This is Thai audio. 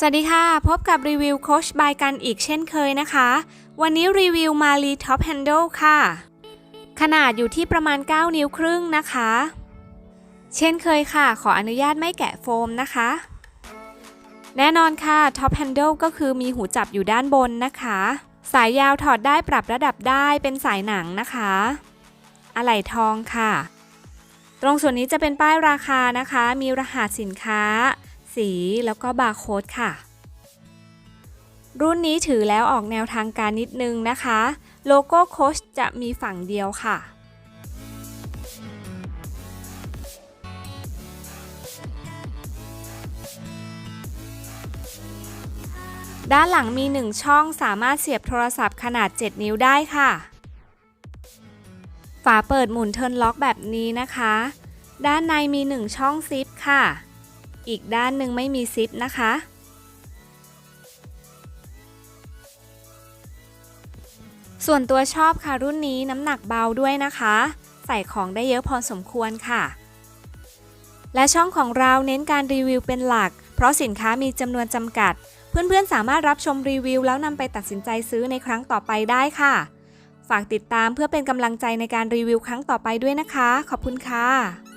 สวัสดีค่ะ พบกับรีวิวโคชบายกันอีกเช่นเคยนะคะ วันนี้รีวิวมาลีท็อปแฮน d ดค่ะ ขนาดอยู่ที่ประมาณ 9 นิ้วครึ่งนะคะ เช่นเคยค่ะ ขออนุญาตไม่แกะโฟมนะคะ แน่นอนค่ะท็อปแฮน d ดก็คือมีหูจับอยู่ด้านบนนะคะ สายยาวถอดได้ปรับระดับได้เป็นสายหนังนะคะ อะไหล่ทองค่ะ ตรงส่วนนี้จะเป็นป้ายราคานะคะ มีรหัสสินค้า สีแล้วก็บาร์โค้ดค่ะ รุ่นนี้ถือแล้วออกแนวทางการนิดนึงนะคะ โลโก้โคชจะมีฝั่งเดียวค่ะด้านหลังมี 1 ช่องสามารถเสียบโทรศัพท์ขนาด 7 นิ้วได้ค่ะ ฝาเปิดหมุนเทิร์นล็อกแบบนี้นะคะ ด้านในมี 1 ช่องซิปค่ะ อีกด้านหนึ่งไม่มีซิปนะคะ ส่วนตัวชอบค่ะรุ่นนี้น้ำหนักเบาด้วยนะคะ ใส่ของได้เยอะพอสมควรค่ะ และช่องของเราเน้นการรีวิวเป็นหลัก เพราะสินค้ามีจำนวนจำกัด เพื่อนๆสามารถรับชมรีวิวแล้วนำไปตัดสินใจซื้อในครั้งต่อไปได้ค่ะ ฝากติดตามเพื่อเป็นกำลังใจในการรีวิวครั้งต่อไปด้วยนะคะ ขอบคุณค่ะ